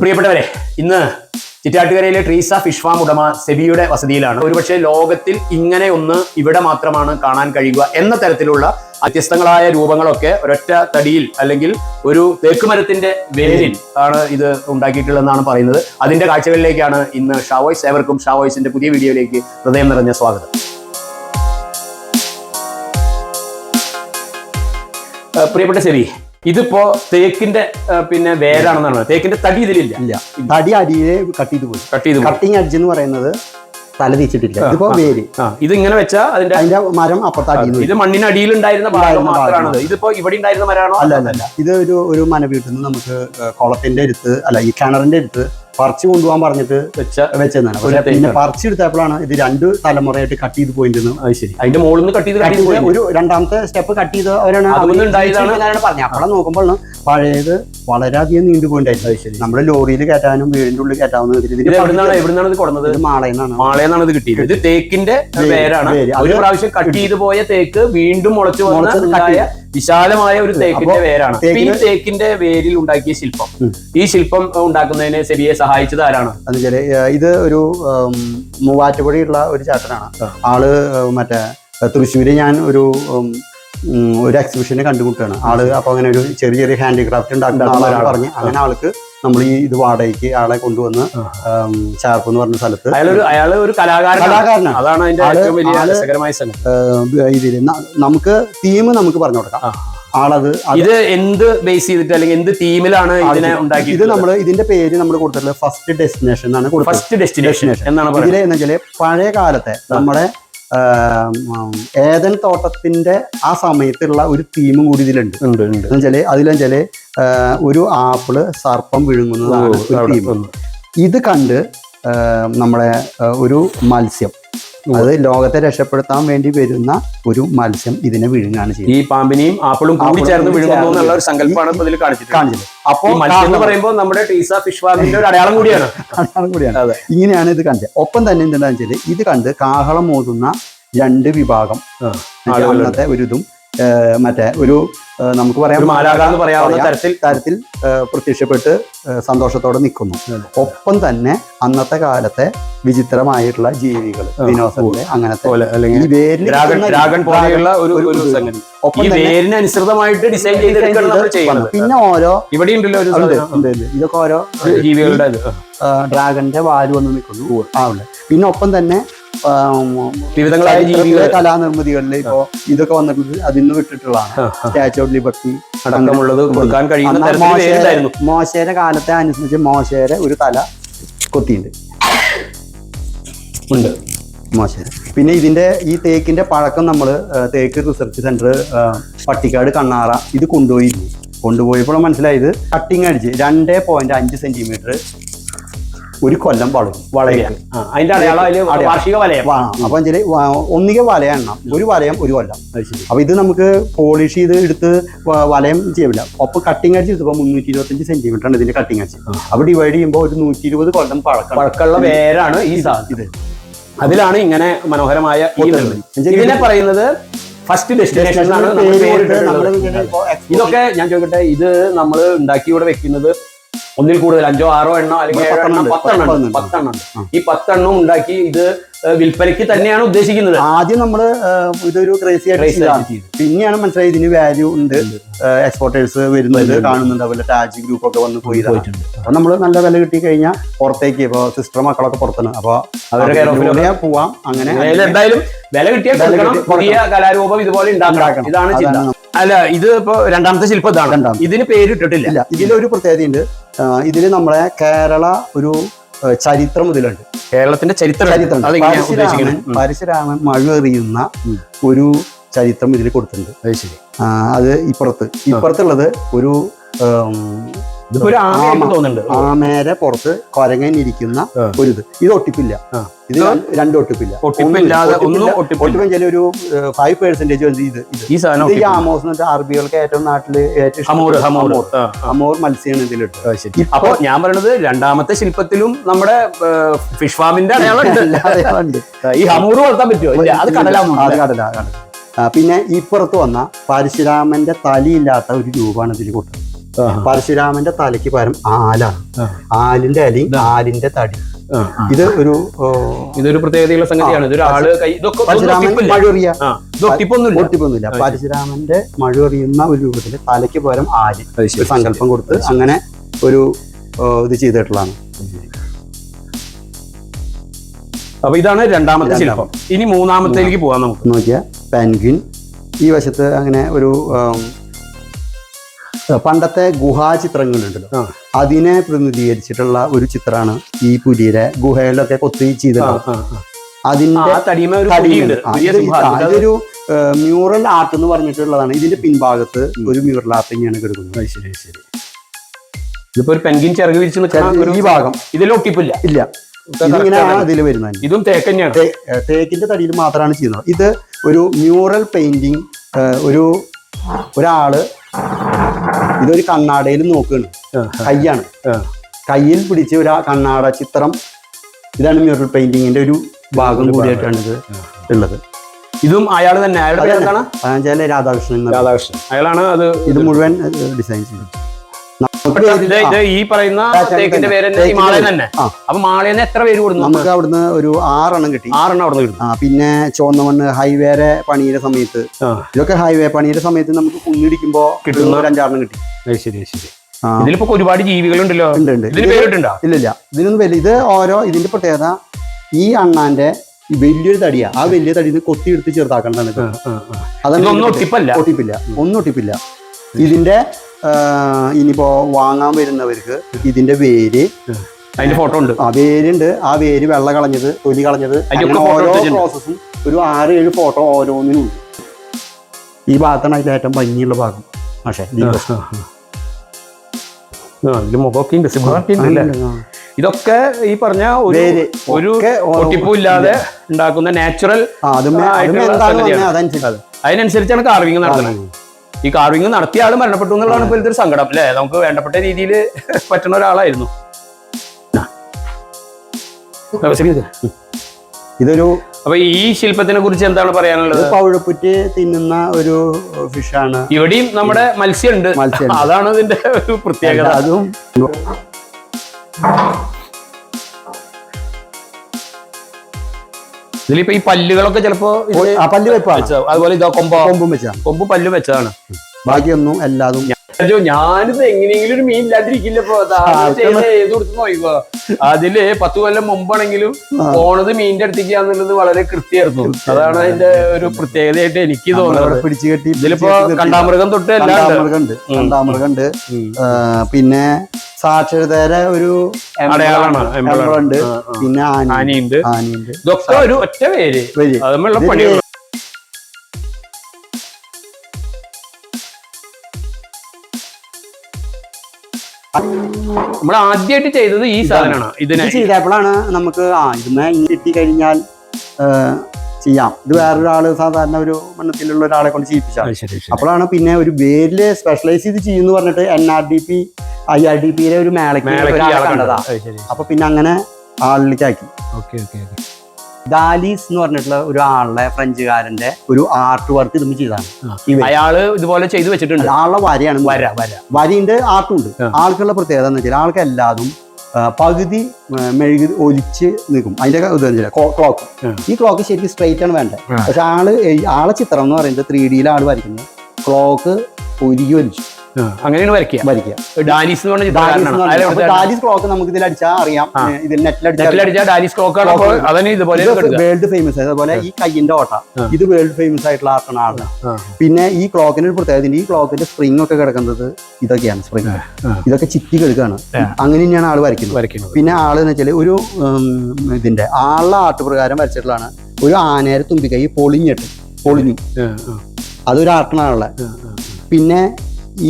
പ്രിയപ്പെട്ടവരെ ഇന്ന് ചിറ്റാട്ടുകരയിലെ Treesa fish farm ഉടമ സെബിയുടെ വസതിയിലാണ്. ഒരുപക്ഷെ ലോകത്തിൽ ഇങ്ങനെ ഒന്ന് ഇവിടെ മാത്രമാണ് കാണാൻ കഴിയുക എന്ന തരത്തിലുള്ള വ്യത്യസ്തങ്ങളായ രൂപങ്ങളൊക്കെ ഒരൊറ്റ തടിയിൽ അല്ലെങ്കിൽ ഒരു തേക്കുമരത്തിന്റെ വേരിൽ ആണ് ഇത് ഉണ്ടാക്കിയിട്ടുള്ളതെന്നാണ് പറയുന്നത്. അതിന്റെ കാഴ്ചകളിലേക്കാണ് ഇന്ന് ഷാവോയ്സ് ഏവർക്കും ഷാവോയ്സിന്റെ പുതിയ വീഡിയോയിലേക്ക് ഹൃദയം നിറഞ്ഞ സ്വാഗതം. പ്രിയപ്പെട്ട സെബി ഇതിപ്പോ തേക്കിന്റെ പിന്നെ വേരാണെന്നാണ്. തേക്കിന്റെ തടി ഇതിലില്ല. ഇല്ല. തടി അടിയിലെ കട്ട് ചെയ്ത് പോയി. കട്ട് ചെയ്ത്. കട്ടിങ് അഡ്ജ് എന്ന് പറയുന്നത് തല തിരിച്ചിട്ടില്ല. ഇതിപ്പോ. വേര്. ഇതിങ്ങനെ ഇത് ഇങ്ങനെ വെച്ചാ അതിന്റെ അതിന്റെ മരം അപ്പുറത്ത് അടിയിൽ ഇത് മണ്ണിനടിയിൽ ഉണ്ടായിരുന്ന ഭാഗം ഉണ്ടായിരുന്ന മാത്രമാണ് ഇതിപ്പോ ഇവിടെ ഉണ്ടായിരുന്ന മരമാണോ? അല്ല അല്ല ഇത് ഒരു ഒരു മന വീട്ടിൽ നിന്ന് നമുക്ക് കുളത്തിന്റെ അടുത്ത് അല്ല ഈ കിണറിന്റെ അടുത്ത് പറിച്ചു കൊണ്ടുപോകാൻ പറഞ്ഞിട്ട് വെച്ച വെച്ചതാണ് പിന്നെ. പറിച്ചെടുത്തപ്പോഴാണ് ഇത് രണ്ട് തലമുറയായിട്ട് കട്ട് ചെയ്ത് പോയിന്റ് ശരി. അതിന്റെ മുകളിൽ നിന്ന് കട്ട് ചെയ്ത് ഒരു രണ്ടാമത്തെ സ്റ്റെപ്പ് കട്ട് ചെയ്ത് അവരാണ് പറഞ്ഞത്. അപ്പോഴാണ് നോക്കുമ്പോൾ പഴയത് വളരെയധികം നീണ്ടു പോയിണ്ടായിരുന്നു. നമ്മുടെ ലോറിയിൽ കയറ്റാനും വീടിന്റെ ഉള്ളിൽ കയറ്റാവുന്ന ഇത് ഇത് കൊടുന്നത് ഇത് മാളയെന്നാണ് മാളയെന്നാണ് ഇത് കിട്ടിയത്. ഇത് തേക്കിന്റെ പേരാണ്. ഒരു പ്രാവശ്യം കട്ട്. ചെയ്ത് പോയ തേക്ക് വീണ്ടും മുളച്ചു മുളച്ച് വിശാലമായ ഒരു തേക്കിന്റെ വേരാണ്. ഈ തേക്കിന് തേക്കിന്റെ വേരിൽ ഉണ്ടാക്കിയ ശില്പം. ഈ ശില്പം ഉണ്ടാക്കുന്നതിന് സെബിയെ സഹായിച്ചത് ആരാണ്? ഏഹ് ഇത് ഒരു മൂവാറ്റുപുഴയുള്ള ഒരു ചാത്രനാണ് ആൾ മറ്റേ തൃശ്ശൂര് ഞാൻ ഒരു ഒരു എക്സിബിഷന് കണ്ടുമുട്ടാണ് ആൾ അപ്പൊ അങ്ങനെ ഒരു ചെറിയ ചെറിയ ഹാൻഡിക്രാഫ്റ്റ് ഉണ്ടാക്കുന്ന ഉണ്ടാക്കുന്ന ആളാണ് പറഞ്ഞ് അങ്ങനെ ആൾക്ക് നമ്മൾ ഈ ഇത് വാടകയ്ക്ക് ആളെ കൊണ്ടുവന്ന് ചാർപ്പ് എന്ന് പറഞ്ഞ സ്ഥലത്ത്. അയാൾ ഒരു കലാകാരനാണ്. അതാണ് ഏറ്റവും വലിയ രസകരമായ നമുക്ക് തീം നമുക്ക് പറഞ്ഞു കൊടുക്കാം. ആളത് അത് ഇത് എന്ത് ബേസ് ചെയ്തിട്ട് അല്ലെങ്കിൽ എന്ത് തീമിലാണ് ഇതിനെ ഇത് ഉണ്ടാക്കിയത് നമ്മൾ ഇതിന്റെ പേര് നമ്മൾ കൊടുത്തിട്ടുള്ളത് ഫസ്റ്റ് ഡെസ്റ്റിനേഷൻ എന്നാണ് ഫസ്റ്റ് ഡെസ്റ്റിനേഷൻ. എന്നാണ് ഇതിലെ എന്ന് പഴയ കാലത്തെ നമ്മുടെ ഏതൻ തോട്ടത്തിന്റെ ആ സമയത്തുള്ള ഒരു തീമും കൂടി ഇതിലുണ്ട്. ഉണ്ട് ഉണ്ട്. എന്ന് വെച്ചാൽ അതിലെന്ന് ഒരു ആപ്പിൾ സർപ്പം വിഴുങ്ങുന്നതാണ് ഒരു തീം. ഇത് കണ്ട് നമ്മളെ ഒരു മത്സ്യം. അത് ലോകത്തെ രക്ഷപ്പെടുത്താൻ വേണ്ടി വരുന്ന ഒരു മത്സ്യം ഇതിനെ വിഴുങ്ങാണ് ചെയ്യുന്നത്. ഈ പാമ്പിനെയും ആപ്പിളും കൂടി ചേർന്ന് വിഴുങ്ങുന്നു എന്നുള്ള ഒരു സങ്കല്പമാണ് ഇതിൽ കാണിച്ചിട്ടുള്ളത്. അപ്പോൾ മത്സ്യം എന്ന് പറയുമ്പോൾ നമ്മുടെ ടീസ ഫിഷ് ഫാമിന്റെ ഒരു അടയാളം കൂടിയാണ്. അടയാളം കൂടിയാണ്. ഇങ്ങനെയാണ് ഇത് കണ്ടത്. ഒപ്പം തന്നെ എന്താണെന്ന് വെച്ചാൽ ഇത് കണ്ട് കാഹളം മോതുന്ന രണ്ട് വിഭാഗം. അന്നത്തെ ഒരു ഇതും മറ്റേ ഒരു നമുക്ക് പറയാം എന്ന് പറയാവുന്ന തരത്തിൽ? തരത്തിൽ പ്രത്യക്ഷപ്പെട്ട് സന്തോഷത്തോടെ നിൽക്കുന്നു. ഒപ്പം തന്നെ അന്നത്തെ കാലത്തെ വിചിത്രമായിട്ടുള്ള ജീവികൾ വിനോദത്തിലെ അങ്ങനത്തെ ഒപ്പം ഡിസൈൻ പിന്നെ ഓരോ ഇവിടെ ഉണ്ടല്ലോ. ഇതൊക്കെ ഓരോ ജീവികളുടെ ഡ്രാഗന്റെ വാൽ വന്ന് നിൽക്കുന്നു. ആ പിന്നെ ഒപ്പം തന്നെ വിവിധങ്ങളായ ജീവികൾ. കലാനിർമ്മിതികളിൽ ഇപ്പോ ഇതൊക്കെ വന്നിട്ടുണ്ട് അതിന്ന് വിട്ടിട്ടുള്ളതാണ്. സ്റ്റാച്ചു ഓഫ് ലിബർട്ടി അടക്കമുള്ളത് കൊടുക്കാൻ കഴിയുന്ന മോശേരെ കാലത്തെ അനുസരിച്ച് മോശേരെ ഒരു തല കൊത്തിയിട്ടുണ്ട്. ഉണ്ട്. മോശേരെ. പിന്നെ ഇതിന്റെ ഈ തേക്കിന്റെ പഴക്കം നമ്മൾ തേക്ക് റിസർച്ച് സെന്റർ പട്ടിക്കാട് കണ്ണാറ ഇത് കൊണ്ടുപോയിരുന്നു കൊണ്ടുപോയപ്പോൾ മനസ്സിലായത് കട്ടിങ് അടിച്ച് രണ്ടേ പോയിന്റ് അഞ്ച് സെന്റിമീറ്റർ ഒരു കൊല്ലം വളരും വളരുക ആ, അതിന്റെ അടയാളം വാർഷിക വലയം. വാ- അപ്പൊ ഒന്നിക വലയ എണ്ണം. ഒരു വലയം ഒരു കൊല്ലം. അപ്പൊ ഇത് നമുക്ക് പോളിഷ് ചെയ്ത് എടുത്ത് വലയം ചെയ്യില്ല ഒപ്പം കട്ടിങ് അടിച്ച് ഇപ്പൊ മുന്നൂറ്റി ഇരുപത്തഞ്ച് സെന്റിമീറ്റർ ആണ് ഇതിന്റെ കട്ടിങ് അടിച്ച് അപ്പൊ ഡിവൈഡ് ചെയ്യുമ്പോൾ ഒരു നൂറ്റി ഇരുപത് കൊല്ലം പഴക്കം പഴക്കമുള്ള വേരാണ് ഈ ഇത് അതിലാണ് ഇങ്ങനെ മനോഹരമായ ഈ ഇതിനെ പറയുന്നത് ഫസ്റ്റ് ഡെസ്റ്റിനേഷൻ എന്നാണ് ഇതൊക്കെ ഞാൻ ചോദിക്കട്ടെ ഇത് നമ്മൾ ഉണ്ടാക്കി ഇവിടെ വെക്കുന്നത് ഒന്നിൽ കൂടുതൽ അഞ്ചോ ആറോ എണ്ണോ അല്ലെങ്കിൽ ഇവിടെ ഏഴോ എണ്ണം പത്തെണ്ണം. പത്തെണ്ണം. ഈ പത്തെണ്ണം ഉണ്ടാക്കി ഇത് വിൽപ്പനയ്ക്ക് തന്നെയാണ് ഉദ്ദേശിക്കുന്നത്. ആദ്യം നമ്മൾ ഇതൊരു ക്രേസി ആയിട്ട്. പിന്നെയാണ് മനസ്സിലായത് ഇതിന് വാല്യൂ ഉണ്ട്. എക്സ്പോർട്ടേഴ്സ് വരുന്നത് കാണുന്നുണ്ട്. അതുപോലെ ടാജ് ഗ്രൂപ്പ് ഒക്കെ വന്ന് പോയി പോയിട്ടുണ്ട്. അപ്പൊ നമ്മൾ നല്ല വില കിട്ടി കഴിഞ്ഞാൽ പുറത്തേക്ക് ഇപ്പൊ സിസ്റ്റർ മക്കളൊക്കെ പുറത്താണ്. അപ്പൊ അവരുടെ പോവാം. അങ്ങനെ എന്തായാലും വില കിട്ടിയാൽ പുതിയ കലാരൂപം ഇതുപോലെ ഉണ്ടാക്കണം. ഇതാണ് ചിന്ത. അല്ല ഇത് ഇപ്പോ രണ്ടാമത്തെ ശില്പം ഇതാണ്. ഇതിന് പേരിട്ടിട്ടില്ല ഇട്ടിട്ടില്ല. ഇതിലൊരു പ്രത്യേകതയുണ്ട്. ഇതിൽ നമ്മളെ കേരള ഒരു ചരിത്രം ഇതിലുണ്ട്. കേരളത്തിന്റെ ചരിത്രം. ചരിത്രം. പരശുരാമൻ ഉദ്ദേശിക്കുന്നത് ഉം. പരശുരാമൻ മഴ എറിയുന്ന ഒരു ചരിത്രം ഇതിൽ കൊടുത്തിട്ടുണ്ട്. അത് ശരി. അത് ഇപ്പുറത്ത്. ഇപ്പുറത്തുള്ളത് ഒരു ആമേരെ പുറത്ത് കൊരങ്ങൻ ഇരിക്കുന്ന ഒരു ഇത്. ഇത് ഒട്ടിപ്പില്ല. ഇത് രണ്ട് ഒട്ടിപ്പില്ല. ഒട്ടിപ്പില്ലാതെ ഒന്നും ഒട്ടിപ്പില്ല. ഒട്ടിപ്പം ചില ഒരു ഫൈവ് പെർസെന്റേജ് ഇത് ഇത്. ആമോസ് എന്ന് അറബികൾക്ക് ഏറ്റവും നാട്ടിൽ ഏറ്റവും. ഹമൂർ മത്സ്യമാണ് ഇതിലിട്ട്. അപ്പൊ ഞാൻ പറയണത് രണ്ടാമത്തെ ശില്പത്തിലും നമ്മുടെ ഫിഷ് ഫാമിന്റെ ഈ ഹമൂർ വളർത്താൻ പറ്റുമോ? അത് കടലാണ് അത് പിന്നെ ഇപ്പുറത്ത് വന്ന പരശുരാമന്റെ തലിയില്ലാത്ത ഒരു രൂപമാണ് ഇതിൽ ആഹാ. പരശുരാമന്റെ തലയ്ക്ക് പകരം ആലാണ് ആലിന്റെ അലി ആലിന്റെ തടി. ഇത് ഒരു ഇതൊരു പ്രത്യേകതയുള്ള സംഗതിയാണ്. പരശുരാമൻ. മഴറിയ ഒട്ടിപ്പൊന്നുമില്ല. പരശുരാമന്റെ മഴറിയുന്ന ഒരു രൂപത്തിൽ തലയ്ക്ക് പകരം ആൽ ഒരു സങ്കല്പം കൊടുത്ത് അങ്ങനെ ഒരു ഇത് ചെയ്തിട്ടുള്ളതാണ്. അപ്പൊ ഇതാണ് രണ്ടാമത്തെ ശില്പം. ഇനി മൂന്നാമത്തേക്ക് പോവാം നമുക്ക്. നോക്കിയാൽ പെൻഗ്വിൻ ഈ വശത്ത് അങ്ങനെ ഒരു പണ്ടത്തെ ഗുഹാചിത്രങ്ങളുണ്ടല്ലോ ചിത്രങ്ങളുണ്ടല്ലോ. അതിനെ പ്രതിനിധീകരിച്ചിട്ടുള്ള ഒരു ചിത്രമാണ് ഈ പുലിയുടെ ഗുഹയിലൊക്കെ കൊത്തി ചെയ്ത ചെയ്തിട്ടുള്ളത്. അതിന്റെ ഇതൊരു മ്യൂറൽ ആർട്ട് എന്ന് പറഞ്ഞിട്ടുള്ളതാണ്. ഇതിന്റെ പിൻഭാഗത്ത് ഒരു മ്യൂറൽ ആർട്ട് തന്നെയാണ് കിടക്കുന്നത്. ശരി ശരി. ഇതിപ്പോ ഒരു പെൻഗിൻ ചിറക് വിരിച്ച് നിൽക്കുന്ന ഈ ഭാഗം. ഇതിൽ ഒട്ടിപ്പില്ല. ഇല്ല. ഇതിങ്ങനെയാണ് അതിൽ വരുന്നത്. ഇതും തേക്ക് തന്നെയാണ്. തേക്കിന്റെ തടിയിൽ മാത്രമാണ് ചെയ്യുന്നത്. ഇത് ഒരു മ്യൂറൽ പെയിന്റിങ് ഒരു ഒരാൾ ഇതൊരു കണ്ണാടയിൽ നോക്കുകയാണ് കൈയാണ്. കയ്യിൽ പിടിച്ച് ഒരു ആ കണ്ണാട ചിത്രം ഇതാണ് മ്യൂറൽ പെയിന്റിങ്ങിന്റെ ഒരു ഭാഗം കൂടിയായിട്ടാണ് ഇത് ഉള്ളത്. ഇതും അയാൾ തന്നെ. അയാളുടെ രാധാകൃഷ്ണൻ രാധാകൃഷ്ണൻ. അയാളാണ് അത് ഇത് മുഴുവൻ ഡിസൈൻ ചെയ്തു നമുക്ക് ഇത് ഇത് ഈ പറയുന്ന തേക്കിന്റെ പേര് തന്നെ. അപ്പൊ മാളയെന്ന് എത്ര പേര് കൊടുക്കും നമുക്ക് അവിടുന്ന് ഒരു ആറെണ്ണം കിട്ടി. ആറെണ്ണം അവിടെ കിട്ടും പിന്നെ ചുവന്ന മണ്ണ് ഹൈവേരെ പണിയുടെ സമയത്ത്. ഇതൊക്കെ ഹൈവേ പണിയുടെ സമയത്ത് നമുക്ക് കുന്നിടിക്കുമ്പോ കിട്ടുന്ന- ഒരു അഞ്ചാറെണ്ണം കിട്ടി ശരി ശരി. ഇതിലിപ്പോ ഒരുപാട് ജീവികളുണ്ടല്ലോ. ഇല്ല ഇല്ല ഇതിനൊന്നും വലിയ ഇത് ഓരോ ഇതിന്റെ പ്രത്യേകത ഈ അണ്ണാന്റെ വലിയൊരു തടിയാ. ആ വലിയ തടിയിൽ നിന്ന് കൊത്തി എടുത്ത് ചെറുതാക്കേണ്ടതാണ് അതൊന്നും ഒട്ടിപ്പല്ല. ഒട്ടിപ്പില്ല. ഒന്നും ഒട്ടിപ്പില്ല. ഇതിന്റെ ഇനിയിപ്പോ വാങ്ങാൻ വരുന്നവർക്ക് ഇതിന്റെ വേര്. അതിന്റെ ഫോട്ടോ ഉണ്ട്. ആ വേരുണ്ട്. ആ വേര് വെള്ള കളഞ്ഞത് തൊലി കളഞ്ഞത് ഓരോ. പ്രോസസ്സും ഒരു ആറ് ഏഴ് ഫോട്ടോ ഓരോന്നിനും ഉണ്ട്. ഈ ഭാഗത്താണ് അതിൽ ഏറ്റവും ഭംഗിയുള്ള ഭാഗം. പക്ഷേ മുഖമൊക്കെ ഉണ്ട്? ഇതൊക്കെ ഈ പറഞ്ഞ ഒരു ഒട്ടിപ്പില്ലാതെ ഉണ്ടാക്കുന്ന നാച്ചുറൽ അതിനനുസരിച്ചാണ് കാർവിംഗ് നടത്തുന്നത്. ഈ കാർവിംഗ് നടത്തിയ ആൾ മരണപ്പെട്ടു എന്നുള്ളതാണ് ഇപ്പോൾ ഇതൊരു സങ്കടം. അല്ലേ? നമുക്ക് വേണ്ടപ്പെട്ട രീതിയിൽ പറ്റുന്ന ഒരാളായിരുന്നു. ഇതൊരു അപ്പൊ ഈ ശില്പത്തിനെ കുറിച്ച് എന്താണ് പറയാനുള്ളത്? ഇത് തിന്നുന്ന ഒരു ഫിഷാണ് ഇവിടെയും നമ്മുടെ മത്സ്യമുണ്ട് ഉണ്ട് അതാണ് ഇതിന്റെ ഒരു പ്രത്യേകത. അതും ഇതിലിപ്പോ ഈ പല്ലുകളൊക്കെ ചിലപ്പോ പല്ല് വെപ്പാ. അതുപോലെ ഇതാ കൊമ്പോ. കൊമ്പും വെച്ചാണ് കൊമ്പ് പല്ലും വെച്ചതാണ്. ബാക്കിയൊന്നും എല്ലാതും അയ്യോ ഞാനിത് എങ്ങനെയെങ്കിലും ഒരു മീൻ ഇല്ലാണ്ടിരിക്കില്ല നോക്കിക്കോ അതിൽ പത്ത് കൊല്ലം മുമ്പാണെങ്കിലും. പോണത് മീനിന്റെ അടുത്തേക്കാന്നുള്ളത് വളരെ കൃത്യമായിരുന്നു. അതാണ് അതിന്റെ ഒരു പ്രത്യേകതയായിട്ട് എനിക്ക് തോന്നുന്നത്. പിടിച്ചു കെട്ടി ഇതിലിപ്പോ കണ്ടാമൃഗം തൊട്ട്. കണ്ടാമൃഗമുണ്ട്. കണ്ടാമൃഗമുണ്ട്. പിന്നെ സാക്ഷരതയുടെ ഒരു അടയാളമാണ്, ഉണ്ട്. പിന്നെ ആനി ആനയുണ്ട്. ആനിയുണ്ട്. ഇതൊക്കെ ഒരു ഒറ്റ പേര്. പണിയുള്ള പണികൾ നമ്മൾ ആദ്യമായിട്ട് ചെയ്തത് ഈ സാധനമാണ് ഇതിനെ ഇത് ചെയ്തപ്പോഴാണ് നമുക്ക് ആ ഇതിനെ കിട്ടി കഴിഞ്ഞാൽ ചെയ്യാം. ഇത് വേറൊരാൾ സാധാരണ ഒരു മണ്ണത്തിലുള്ള ഒരാളെ കൊണ്ട് ശരി. അപ്പോഴാണ് പിന്നെ ഒരു വേരിൽ സ്പെഷ്യലൈസ് ചെയ്ത് ചെയ്യുന്നു പറഞ്ഞിട്ട് N R D P I R D പിയിലെ ഒരു മേളയ്ക്ക് ഒരാളെ കണ്ടതാ. അപ്പൊ പിന്നെ അങ്ങനെ ആളിലേക്കാക്കി. Okay okay okay. ദാലീസ് എന്ന് പറഞ്ഞിട്ടുള്ള ഒരു ആളുടെ ഫ്രഞ്ചുകാരന്റെ ഒരു ആർട്ട് വർക്ക് ഇതും ചെയ്താണ്. അയാൾ ഇതുപോലെ ചെയ്തു വെച്ചിട്ടുണ്ട്. ആളുടെ വരയാണ്. വര വര. വരിന്റെ ആർട്ടും ഉണ്ട് ആൾക്കുള്ള പ്രത്യേകത എന്ന് വെച്ചാൽ ആൾക്ക് എല്ലാതും പകുതി മെഴുകി ഒലിച്ച് നിൽക്കും. അതിന്റെ ക്ലോക്ക് ഈ ക്ലോക്ക് ശരിക്കും സ്ട്രെയിറ്റ് ആണ് വേണ്ടത്. പക്ഷെ ആൾ ആളെ ചിത്രം എന്ന് പറയുന്നത് ത്രീ ഡിയിൽ ആൾ വരയ്ക്കുന്നത്. ക്ലോക്ക് ഒരുക്കി ഒലിച്ചു. അങ്ങനെയാണ് വരയ്ക്കുക. വരയ്ക്കുക. ഡാലിസ് എന്ന് പറഞ്ഞ ഡാലീസ് ഡാലീസ് ക്ലോക്ക് നമുക്ക് ഇതിൽ അടിച്ചാൽ അറിയാം. ഇതിൽ നെറ്റിൽ അടിച്ചാൽ നെറ്റിലടിച്ച ഡാനിസ് ക്ലോക്ക് അതന്നെ ഇതുപോലെ. വേൾഡ് ഫേമസ് അതുപോലെ ഈ കയ്യിന്റെ ഓട്ട. ഇത് വേൾഡ് ഫേമസ് ആയിട്ടുള്ള ആർട്ടാണ് ആണ് പിന്നെ ഈ ക്ലോക്കിന് ഒരു പ്രത്യേകത. ഈ ക്ലോക്കിന്റെ സ്പ്രിംഗ് ഒക്കെ കിടക്കുന്നത് ഇതൊക്കെയാണ് സ്പ്രിംഗ് ഇതൊക്കെ ചിറ്റി കിടക്കുകയാണ്. അങ്ങനെ തന്നെയാണ് ആൾ വരയ്ക്കുന്നത്. പിന്നെ ആൾ എന്ന് വെച്ചാൽ ഒരു ഇതിന്റെ ആളുടെ ആർട്ട് പ്രകാരം വരച്ചിട്ടുള്ളതാണ്. ഒരു ആനേരെ തുമ്പിക്കൈ പൊളിഞ്ഞിട്ട് പൊളിഞ്ഞു. അതൊരു ആർട്ടിനാണുള്ളത് ആ, ആ. പിന്നെ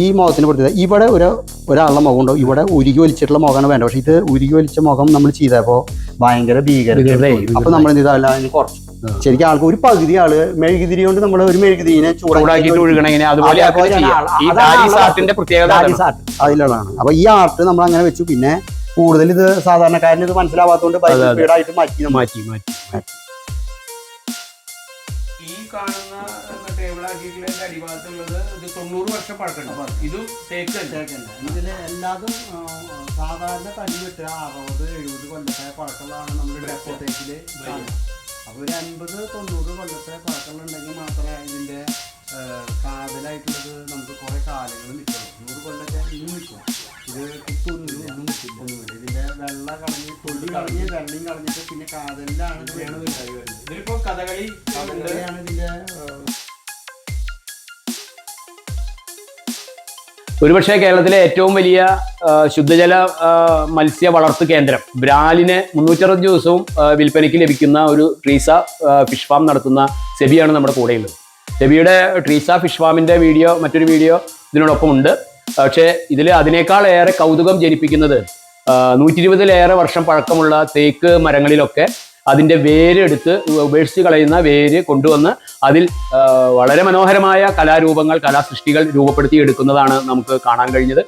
ഈ മുഖത്തിന് പ്രത്യേകത. ഇവിടെ ഒരു ഒരാളുടെ മുഖം ഉണ്ടോ? ഇവിടെ ഉരുകി വലിച്ചിട്ടുള്ള മുഖമാണ് വേണ്ട പക്ഷേ ഇത് ഉരുകി വലിച്ച മുഖം നമ്മൾ ചെയ്തപ്പോൾ ഭയങ്കര ഭീകര. ഭീകരതയായി, അപ്പൊ നമ്മൾ എന്ത് ചെയ്താൽ അതിന് കുറച്ച്. ശരിക്കും ആൾക്ക് ഒരു പകുതി ആൾ മെഴുകുതിരി കൊണ്ട് നമ്മൾ ഒരു മെഴുകുതിരിനെ ചൂടാക്കിയിട്ട്. അതിലുള്ളതാണ്. അപ്പൊ ഈ ആർട്ട് നമ്മൾ അങ്ങനെ വെച്ചു. പിന്നെ കൂടുതൽ ഇത് സാധാരണക്കാരന് ഇത് മനസ്സിലാവാത്തതുകൊണ്ട്. സ്പീഡായിട്ട് മാറ്റി. മാറ്റി മാറ്റി ഈ കാണുന്ന ടേബിൾ ശില്പങ്ങളാക്കിയിട്ടുള്ള അടിഭാഗത്തുള്ളത് ഇത് തൊണ്ണൂറ് വർഷം പഴക്കണ്ട ഇതും തേക്ക് തേക്കല്ല ഇതിൽ എല്ലാതും സാധാരണ തടി വിട്ട് അറുപത് എഴുപത് കൊല്ലത്തെ പഴക്കമുള്ളതാണ് നമ്മുടെ ഡെപ്പോട്ടേക്കിൽ അപ്പോൾ ഒരു അൻപത് തൊണ്ണൂറ് കൊല്ലത്തെ പഴക്കമുണ്ടെങ്കിൽ മാത്രമേ ഇതിന്റെ ആ, കാതലായിട്ടുള്ളത് നമുക്ക് കുറേ കാലങ്ങൾ നിൽക്കണം. നൂറ് കൊല്ലൊക്കെ ഇനി നിൽക്കും ഇത് കുത്തൊന്നും ഒന്നും നിൽക്കില്ല ഒന്നുമില്ല ഇതിന്റെ വെള്ള കളഞ്ഞ് തൊലി കളഞ്ഞ് വെള്ളയും കളഞ്ഞിട്ട് പിന്നെ കാതലിലാണ് ഇത് വേണത് ഇതിലിപ്പോ കഥകളി കഥകളിയാണ് ഇതിന്റെ ഒരുപക്ഷെ കേരളത്തിലെ ഏറ്റവും വലിയ ശുദ്ധജല മത്സ്യ വളർത്തു കേന്ദ്രം ബ്രാലിന് മുന്നൂറ്ററുപത് ദിവസവും വിൽപ്പനയ്ക്ക് ലഭിക്കുന്ന ഒരു ട്രീസ ഫിഷ് ഫാം നടത്തുന്ന സെബിയാണ് നമ്മുടെ കൂടെയുള്ളത്. സെബിയുടെ ട്രീസ ഫിഷ് ഫാമിന്റെ വീഡിയോ മറ്റൊരു വീഡിയോ ഇതിനോടൊപ്പം ഉണ്ട് പക്ഷേ ഇതിൽ അതിനേക്കാൾ ഏറെ കൗതുകം ജനിപ്പിക്കുന്നത് നൂറ്റി ഇരുപതിലേറെ വർഷം പഴക്കമുള്ള തേക്ക് മരങ്ങളിലൊക്കെ അതിന്റെ വേരെടുത്ത് ഉപേക്ഷിച്ച് കളയുന്ന വേര് കൊണ്ടുവന്ന് അതിൽ വളരെ മനോഹരമായ കലാരൂപങ്ങൾ കലാസൃഷ്ടികൾ രൂപപ്പെടുത്തി എടുക്കുന്നതാണ് നമുക്ക് കാണാൻ കഴിഞ്ഞത്.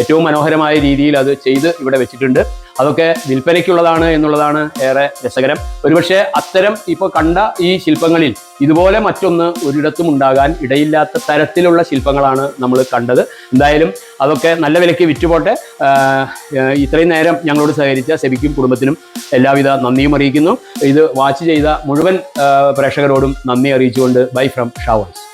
ഏറ്റവും മനോഹരമായ രീതിയിൽ അത് ചെയ്ത് ഇവിടെ വെച്ചിട്ടുണ്ട്. അതൊക്കെ വിൽപ്പനയ്ക്കുള്ളതാണ് എന്നുള്ളതാണ് ഏറെ രസകരം. ഒരുപക്ഷെ അത്തരം ഇപ്പോൾ കണ്ട ഈ ശില്പങ്ങളിൽ ഇതുപോലെ മറ്റൊന്ന് ഒരിടത്തും ഉണ്ടാകാൻ ഇടയില്ലാത്ത തരത്തിലുള്ള ശില്പങ്ങളാണ് നമ്മൾ കണ്ടത്. എന്തായാലും അതൊക്കെ നല്ല വിലയ്ക്ക് വിറ്റുപോട്ടെ. ഇത്രയും നേരം ഞങ്ങളോട് സഹകരിച്ച സെബിക്കും കുടുംബത്തിനും എല്ലാവിധ നന്ദിയും അറിയിക്കുന്നു. ഇത് വാച്ച് ചെയ്ത മുഴുവൻ പ്രേക്ഷകരോടും നന്ദി അറിയിച്ചുകൊണ്ട് ബൈ ഫ്രം ഷാവേഴ്സ്